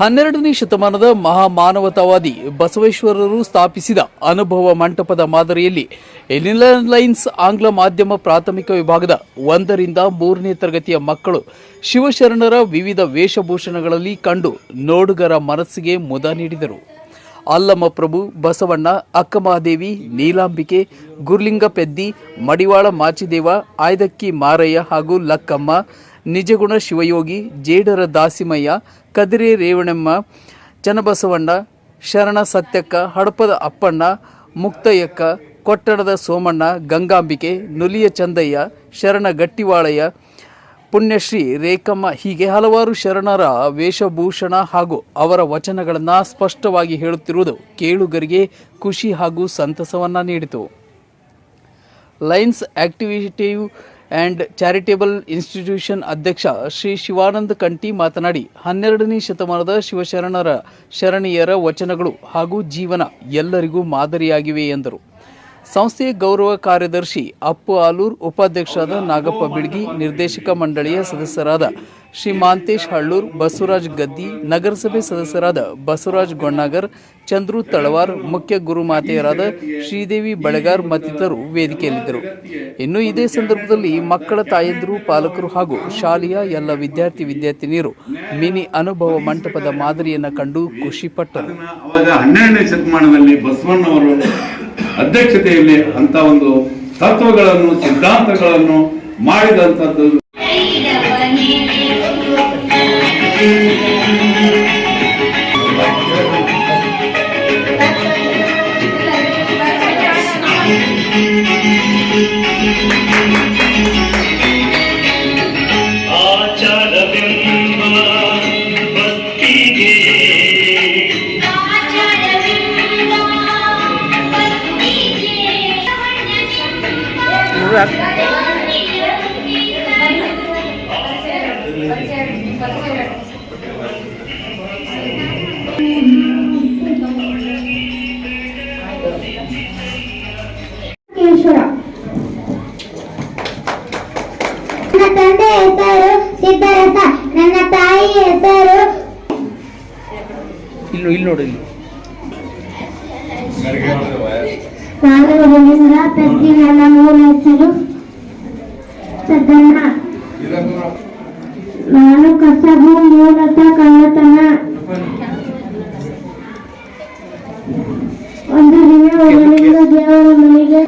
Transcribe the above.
ಹನ್ನೆರಡನೇ ಶತಮಾನದ ಮಹಾಮಾನವತಾವಾದಿ ಬಸವೇಶ್ವರರು ಸ್ಥಾಪಿಸಿದ ಅನುಭವ ಮಂಟಪದ ಮಾದರಿಯಲ್ಲಿ ಲೈನ್ಸ್ ಆಂಗ್ಲ ಮಾಧ್ಯಮ ಪ್ರಾಥಮಿಕ ವಿಭಾಗದ ಒಂದರಿಂದ ಮೂರನೇ ತರಗತಿಯ ಮಕ್ಕಳು ಶಿವಶರಣರ ವಿವಿಧ ವೇಷಭೂಷಣಗಳಲ್ಲಿ ಕಂಡು ನೋಡುಗರ ಮನಸ್ಸಿಗೆ ಮುದ ನೀಡಿದರು. ಅಲ್ಲಮ್ಮ ಪ್ರಭು ಬಸವಣ್ಣ, ಅಕ್ಕಮಹಾದೇವಿ, ನೀಲಾಂಬಿಕೆ ಗುರ್ಲಿಂಗ ಪೆದ್ದಿ ಮಡಿವಾಳ ಮಾಚಿದೇವ, ಆಯ್ದಕ್ಕಿ ಮಾರಯ್ಯ ಹಾಗೂ ಲಕ್ಕಮ್ಮ ನಿಜಗುಣ ಶಿವಯೋಗಿ ಜೇಡರ ದಾಸಿಮಯ್ಯ, ಕದಿರೆ ರೇವಣಮ್ಮ, ಚನ್ನಬಸವಣ್ಣ, ಶರಣ ಸತ್ಯಕ್ಕ, ಹಡಪದ ಅಪ್ಪಣ್ಣ, ಮುಕ್ತಯ್ಯಕ್ಕ, ಕೊಟ್ಟಡದ ಸೋಮಣ್ಣ, ಗಂಗಾಂಬಿಕೆ, ನುಲಿಯ ಚಂದಯ್ಯ, ಶರಣ ಗಟ್ಟಿವಾಳಯ್ಯ, ಪುಣ್ಯಶ್ರೀ ರೇಖಮ್ಮ ಹೀಗೆ ಹಲವಾರು ಶರಣರ ವೇಷಭೂಷಣ ಹಾಗೂ ಅವರ ವಚನಗಳನ್ನು ಸ್ಪಷ್ಟವಾಗಿ ಹೇಳುತ್ತಿರುವುದು ಕೇಳುಗರಿಗೆ ಖುಷಿ ಹಾಗೂ ಸಂತಸವನ್ನು ನೀಡಿತು. ಲೈನ್ಸ್ ಆಕ್ಟಿವಿಟೇವ್ ಆ್ಯಂಡ್ ಚಾರಿಟೇಬಲ್ ಇನ್ಸ್ಟಿಟ್ಯೂಷನ್ ಅಧ್ಯಕ್ಷ ಶ್ರೀ ಶಿವಾನಂದ ಕಂಟಿ ಮಾತನಾಡಿ, ಹನ್ನೆರಡನೇ ಶತಮಾನದ ಶಿವಶರಣರ, ಶರಣೀಯರ ವಚನಗಳು ಹಾಗೂ ಜೀವನ ಎಲ್ಲರಿಗೂ ಮಾದರಿಯಾಗಿವೆ ಎಂದರು. ಸಂಸ್ಥೆಯ ಗೌರವ ಕಾರ್ಯದರ್ಶಿ ಅಪ್ಪು ಆಲೂರ್, ಉಪಾಧ್ಯಕ್ಷರಾದ ನಾಗಪ್ಪ ಬಿಡ್ಗಿ, ನಿರ್ದೇಶಕ ಮಂಡಳಿಯ ಸದಸ್ಯರಾದ ಶ್ರೀ ಮಾಂತೇಶ್ ಹಳ್ಳೂರ್, ಬಸವರಾಜ್ ಗದ್ದಿ, ನಗರಸಭೆ ಸದಸ್ಯರಾದ ಬಸವರಾಜ್ ಗೊಣ್ಣಾಗರ್, ಚಂದ್ರು ತಳವಾರ್, ಮುಖ್ಯ ಗುರುಮಾತೆಯರಾದ ಶ್ರೀದೇವಿ ಬಳಗಾರ್ ಮತ್ತಿತರರು ವೇದಿಕೆಯಲ್ಲಿದ್ದರು. ಇನ್ನು ಇದೇ ಸಂದರ್ಭದಲ್ಲಿ ಮಕ್ಕಳ ತಾಯಂದಿರು, ಪಾಲಕರು ಹಾಗೂ ಶಾಲೆಯ ಎಲ್ಲ ವಿದ್ಯಾರ್ಥಿ ವಿದ್ಯಾರ್ಥಿನಿಯರು ಮಿನಿ ಅನುಭವ ಮಂಟಪದ ಮಾದರಿಯನ್ನು ಕಂಡು ಖುಷಿಪಟ್ಟರು ಅಧ್ಯಕ್ಷತೆಯಲ್ಲಿ ಅಂತ ಒಂದು ತತ್ವಗಳನ್ನು ಸಿದ್ಧಾಂತಗಳನ್ನು ಮಾಡಿದಂಥದ್ದು ಈಶ್ವರ ನನ್ನ ತಂದೆ ಹೆಸರು ಸಿದ್ದರಸ ನನ್ನ ತಾಯಿ ಹೆಸರು ಇಲ್ಲಿ ಇಲ್ಲಿ ನೋಡಿ ಇಲ್ಲಿ ನಾಗರವೀಂದ್ರ ಪೆದ್ದಿ ನನ್ನ ಮೂಲ ಹೆಸರು ಸದ್ದಣ್ಣ ನಾನು ಕಸಬು ಮೂಲತಃ ಕಳ್ಳತನ. ಒಂದು ದಿನ ಒಬ್ಬನಿಂದ ದೇವರ ಮನೆಗೆ